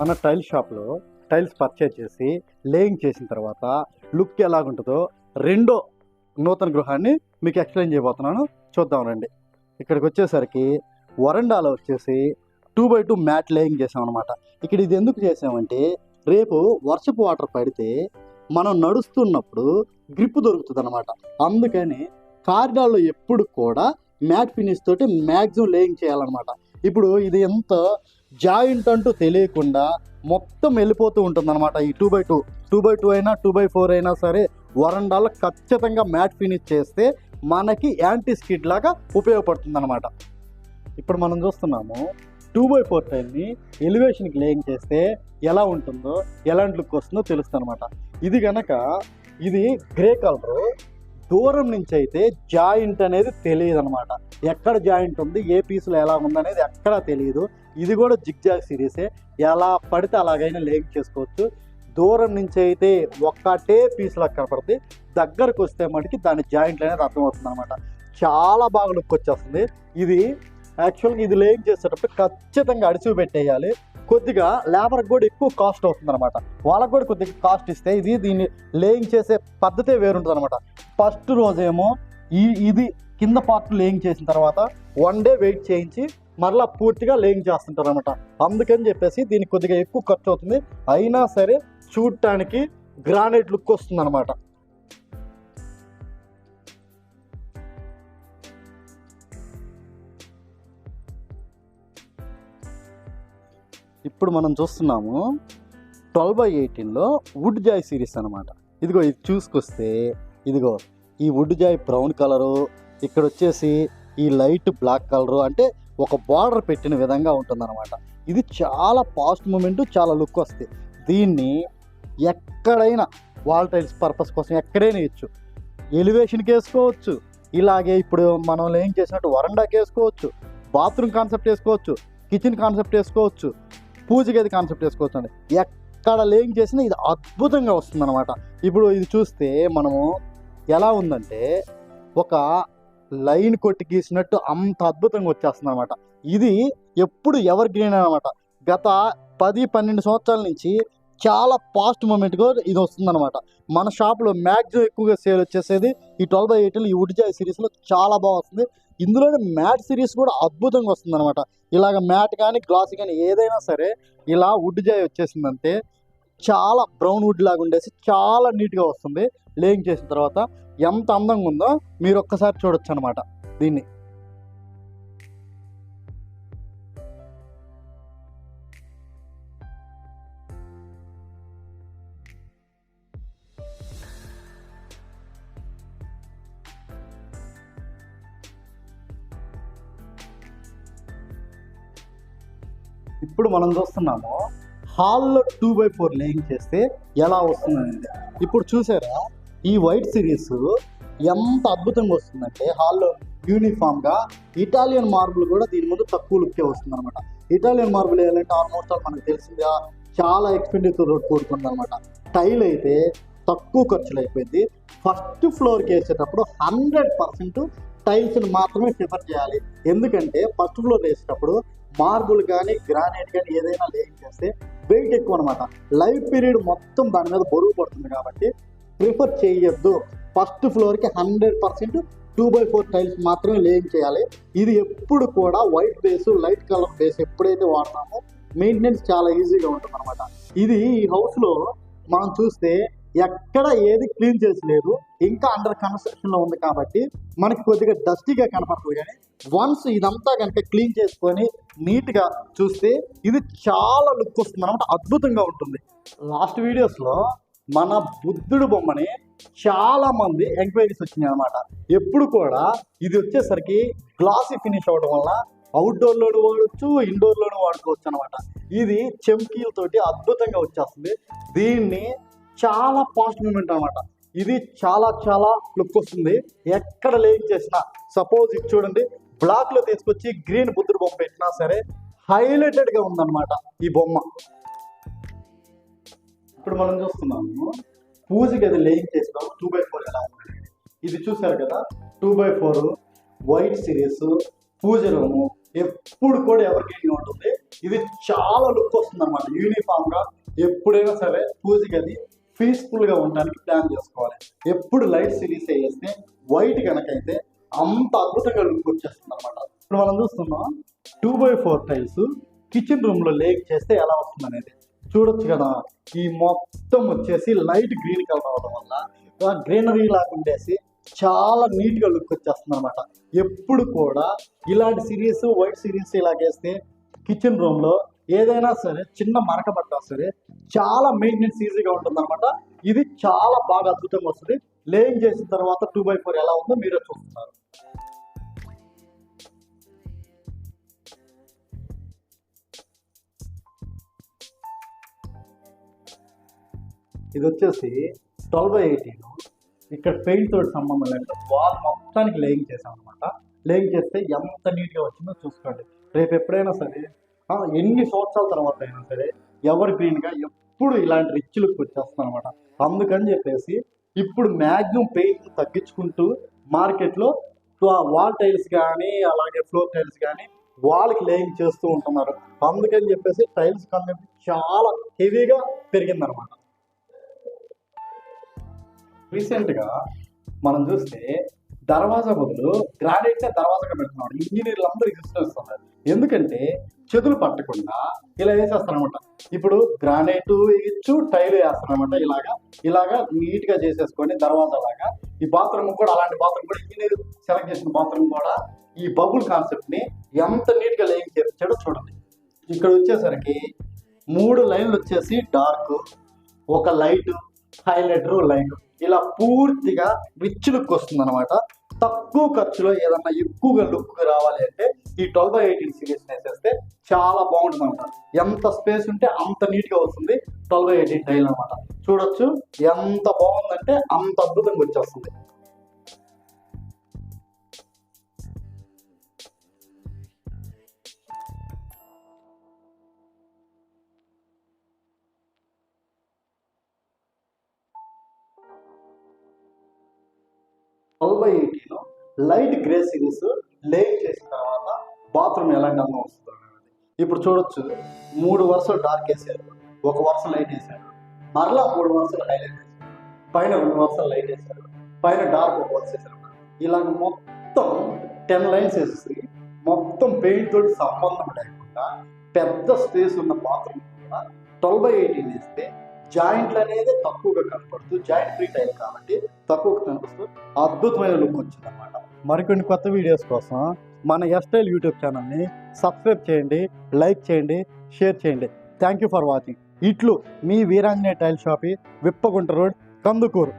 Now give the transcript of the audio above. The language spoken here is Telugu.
మన టైల్ షాప్లో టైల్స్ పర్చేజ్ చేసి లేయింగ్ చేసిన తర్వాత లుక్ ఎలాగుంటుందో రెండో నూతన గృహాన్ని మీకు ఎక్స్ప్లెయిన్ చేయబోతున్నాను. చూద్దాం రండి. ఇక్కడికి వచ్చేసరికి వరండాలో వచ్చేసి two by two mat laying చేసామన్నమాట ఇక్కడ ఇది ఎందుకు చేసామంటే రేపు వర్షపు వాటర్ పడితే మనం నడుస్తున్నప్పుడు గ్రిప్ దొరుకుతుంది అనమాట అందుకని కారిడార్లో ఎప్పుడు కూడా మ్యాట్ ఫినిష్ తోటి మ్యాక్సిమం లేయింగ్ చేయాలన్నమాట. ఇప్పుడు ఇది ఎంత జాయింట్ అంటూ తెలియకుండా మొత్తం వెళ్ళిపోతూ ఉంటుంది అనమాట ఈ two by two two by two అయినా టూ బై ఫోర్ అయినా సరే వరండాలో ఖచ్చితంగా మ్యాట్ ఫినిష్ చేస్తే మనకి యాంటీ స్కిడ్ లాగా ఉపయోగపడుతుంది అనమాట ఇప్పుడు మనం చూస్తున్నాము టూ బై ఫోర్ టైల్ని ఎలివేషన్కి లేయింగ్ చేస్తే ఎలా ఉంటుందో ఎలాంటి లుక్ వస్తుందో తెలుస్తుంది అనమాట ఇది కనుక ఇది గ్రే కలరు దూరం నుంచి అయితే జాయింట్ అనేది తెలియదు అనమాట ఎక్కడ జాయింట్ ఉంది ఏ పీసులో ఎలా ఉంది అనేది ఎక్కడా తెలియదు. ఇది కూడా జిగ్జాగ్ సిరీసే. ఎలా పడితే అలాగైనా లేక్ చేసుకోవచ్చు. దూరం నుంచి అయితే ఒక్కటే పీసులా కనపడుతుంది దగ్గరకు వస్తే మటుకి దాని జాయింట్లు అనేది అర్థమవుతుంది అనమాట చాలా బాగా లుక్ వచ్చేస్తుంది. ఇది యాక్చువల్గా ఇది లేయింగ్ చేసేటప్పుడు ఖచ్చితంగా అడిచి పెట్టేయాలి. కొద్దిగా లేబర్కి కూడా ఎక్కువ కాస్ట్ అవుతుంది అనమాట వాళ్ళకి కూడా కొద్దిగా కాస్ట్ ఇస్తే ఇది దీన్ని లేయింగ్ చేసే పద్ధతే వేరుంటుంది అనమాట ఫస్ట్ రోజేమో ఈ ఇది కింద పార్ట్ లేయింగ్ చేసిన తర్వాత వన్ డే వెయిట్ చేయించి మరలా పూర్తిగా లేయింగ్ చేస్తుంటారు అనమాట అందుకని చెప్పేసి దీనికి కొద్దిగా ఎక్కువ ఖర్చు అవుతుంది. అయినా సరే చూడటానికి గ్రానైట్ లుక్ వస్తుంది అనమాట ఇప్పుడు మనం చూస్తున్నాము ట్వెల్వ్ బై ఎయిటీన్లో వుడ్ జాయ్ సిరీస్ అనమాట ఇదిగో ఇది చూసుకొస్తే ఇదిగో ఈ వుడ్ జాయ్ బ్రౌన్ కలరు ఇక్కడ వచ్చేసి ఈ లైట్ బ్లాక్ కలరు అంటే ఒక బార్డర్ పెట్టిన విధంగా ఉంటుందన్నమాట. ఇది చాలా ఫాస్ట్ మూమెంట్ చాలా లుక్ వస్తుంది దీన్ని ఎక్కడైనా వాల్ టైల్స్ పర్పస్ కోసం ఎక్కడైనా ఇచ్చు ఎలివేషన్కి వేసుకోవచ్చు ఇలాగే ఇప్పుడు మనం ఏం చేసినట్టు వరండాకి వేసుకోవచ్చు. బాత్రూమ్ కాన్సెప్ట్ వేసుకోవచ్చు. కిచెన్ కాన్సెప్ట్ వేసుకోవచ్చు. పూజ గది కాన్సెప్ట్ వేసుకోవచ్చండి. ఎక్కడ లేం చేసినా ఇది అద్భుతంగా వస్తుందన్నమాట. ఇప్పుడు ఇది చూస్తే మనము ఎలా ఉందంటే ఒక లైన్ కొట్టి గీసినట్టు అంత అద్భుతంగా వచ్చేస్తుంది అనమాట ఇది ఎప్పుడు ఎవర్ గ్రీన్ అనమాట గత పది పన్నెండు సంవత్సరాల నుంచి చాలా ఫాస్ట్ మూమెంట్గా ఇది వస్తుందన్నమాట. మన షాప్లో మ్యాక్సిమం ఎక్కువగా సేల్ వచ్చేసేది ఈ ట్వెల్వ్ బై ఎయిటీలో ఈ ఉడిజాయ్ సిరీస్లో చాలా బాగా వస్తుంది. ఇందులోనే మ్యాట్ సిరీస్ కూడా అద్భుతంగా వస్తుంది అనమాట ఇలాగ మ్యాట్ కానీ గ్లాస్ కానీ ఏదైనా సరే ఇలా వుడ్ జాయ్ వచ్చేసిందంటే చాలా బ్రౌన్ వుడ్ లాగా ఉండేసి చాలా నీట్గా వస్తుంది. లేయింగ్ చేసిన తర్వాత ఎంత అందంగా ఉందో మీరు ఒక్కసారి చూడొచ్చు అనమాట దీన్ని. ఇప్పుడు మనం చూస్తున్నాము హాల్లో టూ బై ఫోర్ లేయింగ్ చేస్తే ఎలా వస్తుందండి ఇప్పుడు చూసారా ఈ వైట్ సిరీస్ ఎంత అద్భుతంగా వస్తుందంటే హాల్లో యూనిఫామ్గా ఇటాలియన్ మార్బుల్ కూడా దీని ముందు తక్కువ లుక్కే వస్తుంది అనమాట ఇటాలియన్ మార్బుల్ ఏంటంటే ఆల్మోస్ట్ ఆల్ మనకు తెలిసిందిగా చాలా ఎక్స్పెండిచర్ కూడుకుంది అనమాట టైల్ అయితే తక్కువ ఖర్చులు అయిపోయింది. ఫస్ట్ ఫ్లోర్కి వేసేటప్పుడు హండ్రెడ్ పర్సెంట్ టైల్స్ని మాత్రమే ప్రిఫర్ చేయాలి. ఎందుకంటే ఫస్ట్ ఫ్లోర్ వేసేటప్పుడు మార్బుల్ కానీ గ్రానైట్ కానీ ఏదైనా లేయింగ్ చేస్తే వెయిట్ ఎక్కువ అనమాట లైఫ్ పీరియడ్ మొత్తం దాని మీద బరువు పడుతుంది కాబట్టి ప్రిఫర్ చేయొద్దు. ఫస్ట్ ఫ్లోర్కి hundred percent two by four tiles మాత్రమే లేయింగ్ చేయాలి. ఇది ఎప్పుడు కూడా white base light colour base ఎప్పుడైతే వాడతామో మెయింటెనెన్స్ చాలా ఈజీగా ఉంటుంది అనమాట ఇది ఈ హౌస్లో మనం చూస్తే ఎక్కడ ఏది క్లీన్ చేసి లేదు ఇంకా అండర్ కన్స్ట్రక్షన్లో ఉంది కాబట్టి మనకి కొద్దిగా డస్టీగా కనపడుతుంది కానీ వన్స్ ఇదంతా కనుక క్లీన్ చేసుకొని నీట్గా చూస్తే ఇది చాలా లుక్ వస్తుంది. అనమాట అద్భుతంగా ఉంటుంది. లాస్ట్ వీడియోస్లో మన బుద్ధుడు బొమ్మని చాలా మంది ఎంక్వైరీస్ వచ్చినాయి అనమాట ఎప్పుడు కూడా ఇది వచ్చేసరికి గ్లాసీ ఫినిష్ అవ్వడం వల్ల అవుట్డోర్ లోను వాడచ్చు ఇండోర్ లోను వాడుకోవచ్చు అనమాట ఇది చెంకీలతోటి అద్భుతంగా వచ్చేస్తుంది. దీన్ని చాలా పాస్ట్ మూమెంట్ అనమాట ఇది చాలా చాలా లుక్ వస్తుంది. ఎక్కడ లేక్ చేసినా సపోజ్ ఇది చూడండి బ్లాక్లో తీసుకొచ్చి గ్రీన్ బుద్ధుడు బొమ్మ పెట్టినా సరే హైలైటెడ్గా ఉందన్నమాట ఈ బొమ్మ. ఇప్పుడు మనం చూస్తున్నాము పూజ గది లేయింగ్ చేసినాం టూ బై ఫోర్ ఎలా ఉంది ఇది చూసారు కదా two by four white series puja room ఎప్పుడు కూడా ఎవరికి ఉంటుంది? ఇది చాలా లుక్ వస్తుంది అనమాట యూనిఫామ్గా. ఎప్పుడైనా సరే పూజ గది పీస్ఫుల్గా ఉండడానికి ప్లాన్ చేసుకోవాలి. ఎప్పుడు లైట్ సిరీస్ వేస్తే వైట్ కనుకైతే అంత అద్భుతంగా లుక్ వచ్చేస్తుంది అనమాట ఇప్పుడు మనం చూస్తున్నాం two by four tiles kitchen రూమ్లో లేక్ చేస్తే ఎలా వస్తుంది అనేది చూడొచ్చు కదా ఈ మొత్తం వచ్చేసి లైట్ గ్రీన్ కలర్ అవడం వల్ల గ్రీనరీ లాగా ఉండేసి చాలా నీట్గా లుక్ వచ్చేస్తుంది అనమాట ఎప్పుడు కూడా ఇలాంటి సిరీస్ వైట్ సిరీస్ ఇలాగేస్తే కిచెన్ రూమ్లో ఏదైనా సరే చిన్న మరక సరే చాలా మెయింటెనెన్స్ ఈజీగా ఉంటుంది అనమాట ఇది చాలా బాగా అద్భుతంగా వస్తుంది. లేయింగ్ చేసిన తర్వాత టూ బై ఫోర్ ఎలా ఉందో మీరే చూస్తున్నారు. ఇది వచ్చేసి ట్వెల్వ్ బై ఎయిటీన్ ఇక్కడ పెయింట్ తోటి సంబంధం లేదు వాల్ మొత్తానికి లేయింగ్ చేసాం అనమాట లేయింగ్ చేస్తే ఎంత నీట్గా వచ్చిందో చూసుకోండి. రేపు ఎప్పుడైనా సరే ఎన్ని సంవత్సరాల తర్వాత అయినా సరే ఎవరి గ్రీన్గా ఎప్పుడు ఇలాంటి రిచ్ లుక్ వచ్చేస్తుంది అనమాట అందుకని చెప్పేసి ఇప్పుడు మ్యాక్సిమం పెయింట్ తగ్గించుకుంటూ మార్కెట్లో వాల్ టైల్స్ కానీ అలాగే ఫ్లోర్ టైల్స్ కానీ వాళ్ళకి లేయింగ్ చేస్తూ ఉంటున్నారు. అందుకని చెప్పేసి టైల్స్ కన్సెప్ట్ చాలా హెవీగా పెరిగిందనమాట రీసెంట్గా మనం చూస్తే దర్వాజా బదులు గ్రానైట్ దర్వాజాగా పెడుతున్నాడు ఇంజనీర్లు అందరూ చూస్తున్నారు ఎందుకంటే చెదులు పట్టకుండా ఇలా వేసేస్తారనమాట ఇప్పుడు గ్రానైట్ వేయచ్చు టైల్ వేస్తారనమాట ఇలాగా. ఇలాగా నీట్గా చేసేసుకొని తర్వాత అలాగా ఈ బాత్రూమ్ కూడా అలాంటి బాత్రూమ్ కూడా ఇంజనీర్ సెలెక్ట్ చేసిన బాత్రూమ్ కూడా ఈ బబుల్ కాన్సెప్ట్ని ఎంత నీట్గా లేయింగ్ చేయించాడో చూడండి. ఇక్కడ వచ్చేసరికి మూడు లైన్లు వచ్చేసి డార్క్ ఒక లైట్ హైలైటర్ లైట్. ఇలా పూర్తిగా రిచ్ లుక్ వస్తుంది అనమాట తక్కువ ఖర్చులో ఏదన్నా ఎక్కువగా లుక్ రావాలి అంటే ఈ ట్వెల్వ్ బై ఎయిటీన్ సిరీస్ వేసేస్తే చాలా బాగుంటుంది అనమాట. ఎంత స్పేస్ ఉంటే అంత నీట్గా వస్తుంది. ట్వెల్వ్ బై ఎయిటీన్ టైల్ అనమాట. చూడొచ్చు ఎంత బాగుందంటే అంత అద్భుతంగా వచ్చేస్తుంది. Twelve by eighteen light grey series laying చేసిన తర్వాత బాత్రూమ్ ఎలాంటి అందం వస్తుంది ఇప్పుడు చూడొచ్చు. మూడు వరుసలు డార్క్ వేసారు. ఒక వరుస లైట్ వేసారు. మరలా మూడు వరుసలు హైలైట్ వేసారు. పైన రెండు వరుసలు లైట్ వేసారు. పైన డార్క్ ఒక వరుస వేసారు. ఇలాగ మొత్తం టెన్ లైన్స్ వేసేసి మొత్తం పెయింట్ తోటి సంబంధం లేకుండా పెద్ద స్పేస్ ఉన్న బాత్రూమ్ కూడా ట్వెల్వ్ బై ఎయిటీన్ వేస్తే జాయింట్లు అనేది తక్కువగా కనపడుతూ జాయింట్ ఫ్రీ టైల్ కాబట్టి తక్కువగా కనిపిస్తూ అద్భుతమైన లుక్ వచ్చింది అనమాట మరికొన్ని కొత్త వీడియోస్ కోసం మన ఎస్టైల్ యూట్యూబ్ ఛానల్ని సబ్స్క్రైబ్ చేయండి లైక్ చేయండి షేర్ చేయండి. Thank you for watching. ఇట్లు మీ Veeranjane tile shoppe Vippagunta road Kandukur.